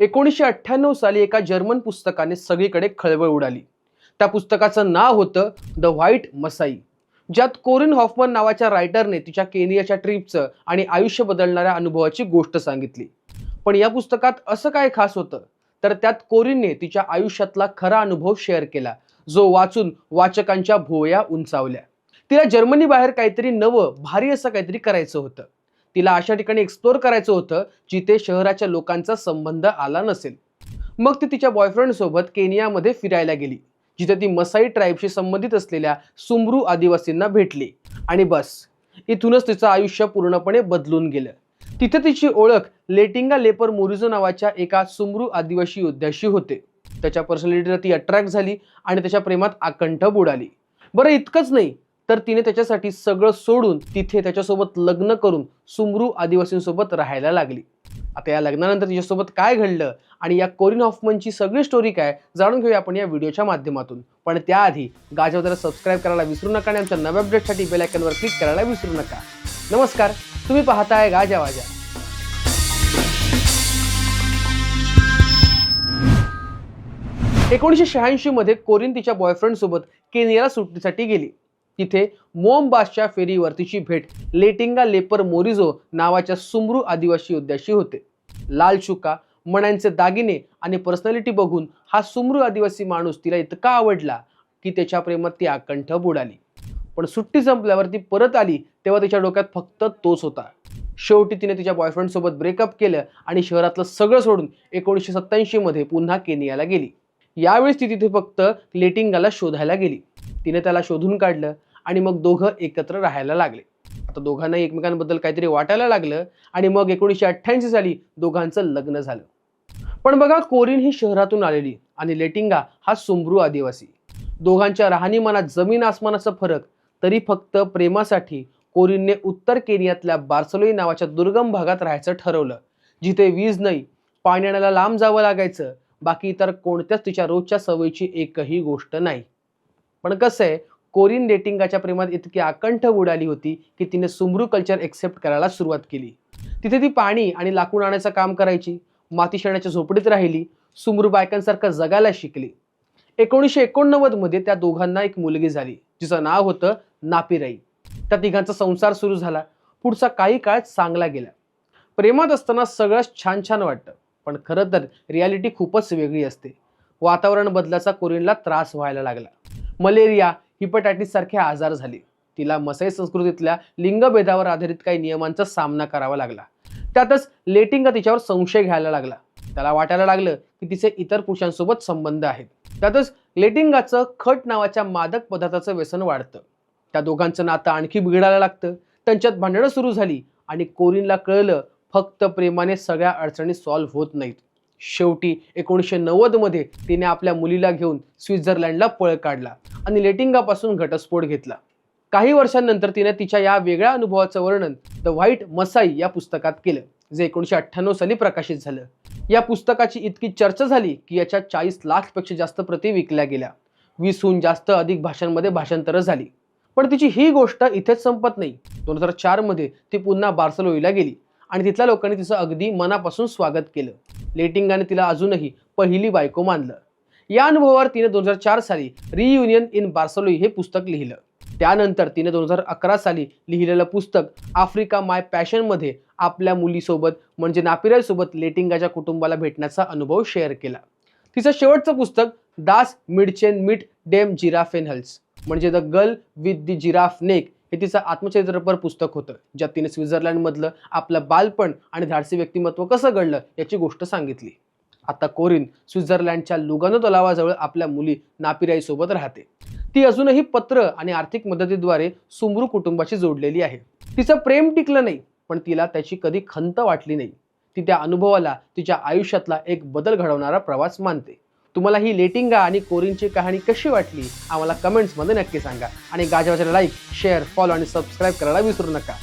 एकोणीसशे अठ्ठ्याण्णव साली एका जर्मन पुस्तकाने सगळीकडे खळबळ उडाली. त्या पुस्तकाचं नाव होतं द व्हाईट मसाई ज्यात कोरिन हॉफमन नावाच्या रायटरने तिच्या केनियाच्या ट्रिपचं आणि आयुष्य बदलणाऱ्या अनुभवाची गोष्ट सांगितली. पण या पुस्तकात असं काय खास होतं? तर त्यात कोरिनने तिच्या आयुष्यातला खरा अनुभव शेअर केला जो वाचून वाचकांच्या भुवया उंचावल्या. तिला जर्मनी बाहेर काहीतरी नवं भारी असं काहीतरी करायचं होतं. तिला अशा ठिकाणी एक्सप्लोअर करायचं होतं जिथे शहराच्या लोकांचा संबंध आला नसेल. मग ती तिच्या बॉयफ्रेंडसोबत केनियामध्ये फिरायला गेली जिथे ती मसाई ट्राईबशी संबंधित असलेल्या सुमरू आदिवासींना भेटली. आणि बस इथूनच तिचं आयुष्य पूर्णपणे बदलून गेलं. तिथे तिची ओळख लेटिंगा लेपर मोरिझो नावाच्या एका सुमरू आदिवासी योद्ध्याशी होते. त्याच्या पर्सनॅलिटीला ती अट्रॅक्ट झाली आणि त्याच्या प्रेमात आकंठ बुडाली बरं इतकंच नाही. तर तिने त्याच्यासाठी सगळं सोडून तिथे त्याच्यासोबत लग्न करून सुमरू आदिवासींसोबत राहायला लागली. आता या लग्नानंतर तिच्यासोबत काय घडलं आणि या कोरिन हॉफमनची सगळी स्टोरी काय जाणून घेऊया आपण या व्हिडिओच्या माध्यमातून. पण त्याआधी गाजावदाला सबस्क्राईब करायला विसरू नका आणि आमच्या नव्या अपडेटसाठी बेलायकनवर क्लिक करायला विसरू नका. नमस्कार तुम्ही पाहताय गाजा वाजा. एकोणीसशे शहाऐंशी मध्ये कोरिन तिच्या बॉयफ्रेंड सोबत केनियाला सुट्टीसाठी गेली. तिथे मोमबासच्या फेरीवरतीची भेट. लेटिंगा लेपर मोरिझो नावाच्या सुमरू आदिवासी योद्ध्याशी होते. लाल शुका मण्यांचे दागिने आणि पर्सनॅलिटी बघून हा सुमरू आदिवासी माणूस तिला इतका आवडला की त्याच्या प्रेमात ती आकंठ बुडाली. पण सुट्टी संपल्यावर ती परत आली तेव्हा तिच्या डोक्यात फक्त तोच होता. शेवटी तिने तिच्या बॉयफ्रेंड सोबत ब्रेकअप केलं आणि शहरातलं सगळं सोडून एकोणीसशे सत्त्याऐंशीमध्ये पुन्हा केनियाला गेली. यावेळेस ती तिथे फक्त लेटिंगाला शोधायला गेली. तिने त्याला शोधून काढलं. आणि मग दोघं एकत्र राहायला लागले. आता दोघांनाही एकमेकांबद्दल काहीतरी वाटायला लागलं आणि मग एकोणीसशे अठ्ठ्याऐंशी साली दोघांचं लग्न झालं. पण बघा कोरिन ही शहरातून आलेली आणि लेटिंगा हा सुमरू आदिवासी. दोघांच्या राहणीमानात जमीन आसमानाचा फरक तरी फक्त प्रेमासाठी कोरिनने उत्तर केनियातल्या बार्सलोई नावाच्या दुर्गम भागात राहायचं ठरवलं जिथे वीज नाही पाणी आणायला लांब जावं लागायचं बाकी इतर कोणत्याच तिच्या रोजच्या सवयीची एकही गोष्ट नाही. पण कसं आहे कोरिन डेटिंगाच्या प्रेमात इतकी आकंठ उडाली होती की तिने सुमरू कल्चर एक्सेप्ट करायला सुरुवात केली. तिथे ती पाणी आणि लाकूड आणायचं काम करायची माती शेणाच्या झोपडीत राहिली सुमरू बायकांसारखं जगायला शिकली. एकोणीसशे एकोणनव्वदमध्ये त्या दोघांना एक मुलगी झाली जिचं नाव होतं नापिराई. त्या तिघांचा संसार सुरू झाला पुढचा काही काळ चांगला गेला. प्रेमात असताना सगळंच छान छान वाटतं पण खरं तर रियालिटी खूपच वेगळी असते. वातावरण बदलाचा कोरिनला त्रास व्हायला लागला. मलेरिया हिपटायटिस सारखे आजार झाले. तिला मसाई संस्कृतीतल्या लिंगभेदावर आधारित काही नियमांचा सामना करावा लागला. त्यातच लेटिंगा तिच्यावर संशय घ्यायला लागला. त्याला वाटायला लागलं की तिचे इतर पुरुषांसोबत संबंध आहेत. त्यातच लेटिंगाचं खट नावाच्या मादक पदार्थाचं व्यसन वाढतं. त्या दोघांचं नातं आणखी बिघडायला लागतं. त्यांच्यात भांडणं सुरू झाली आणि कोरिनला कळलं फक्त प्रेमाने सगळ्या अडचणी सॉल्व्ह होत नाहीत. शेवटी एकोणीसशे नव्वदमध्ये तिने आपल्या मुलीला घेऊन स्वित्झर्लंडला पळ काढला आणि लेटिंगापासून घटस्फोट घेतला. काही वर्षांनंतर तिने तिच्या या वेगळ्या अनुभवाचं वर्णन द व्हाईट मसाई या पुस्तकात केलं जे एकोणीसशे अठ्ठ्याण्णव साली प्रकाशित झालं. या पुस्तकाची इतकी चर्चा झाली की याच्या चाळीस लाखपेक्षा जास्त प्रती विकल्या गेल्या. वीसहून जास्त अधिक भाषांमध्ये भाषांतरं झाली. पण तिची ही गोष्ट इथेच संपत नाही. दोन हजार चारमध्ये ती पुन्हा बार्सलोईला गेली. आणि तिथल्या लोकांनी तिचं अगदी मनापासून स्वागत केलं. लेटिंगाने तिला अजूनही पहिली बायको मानलं. या अनुभवावर तिने दोन हजार चार साली रियुनियन इन बार्सलोई हे पुस्तक लिहिलं. त्यानंतर तिने दोन हजार अकरा साली लिहिलेलं पुस्तक आफ्रिका माय पॅशनमध्ये आपल्या मुलीसोबत म्हणजे नापिराईसोबत लेटिंगाच्या कुटुंबाला भेटण्याचा अनुभव शेअर केला. तिचं शेवटचं पुस्तक दास मिडचेन मिट डेम जिराफेनहल्स म्हणजे the girl with the giraffe neck हे तिचं आत्मचरित्रपर पुस्तक होतं ज्यात तिने स्वित्झर्लंडमधलं आपलं बालपण आणि धाडसी व्यक्तिमत्व कसं घडलं याची गोष्ट सांगितली. आता कोरिन स्वित्झर्लंडच्या लुगानो तलावाजवळ आपल्या मुली नापिराईसोबत राहते. ती अजूनही पत्र आणि आर्थिक मदतीद्वारे सुमरू कुटुंबाशी जोडलेली आहे. तिचं प्रेम टिकलं नाही पण तिला त्याची कधी खंत वाटली नाही. ती त्या अनुभवाला तिच्या आयुष्यातला एक बदल घडवणारा प्रवास मानते. तुम्हाला ही लेटिंगा आणि कोरिनची कहाणी कशी वाटली आम्हाला कमेंट्समध्ये नक्की सांगा. आणि गाजवाच्या लाईक शेअर फॉलो आणि सबस्क्राईब करायला विसरू नका.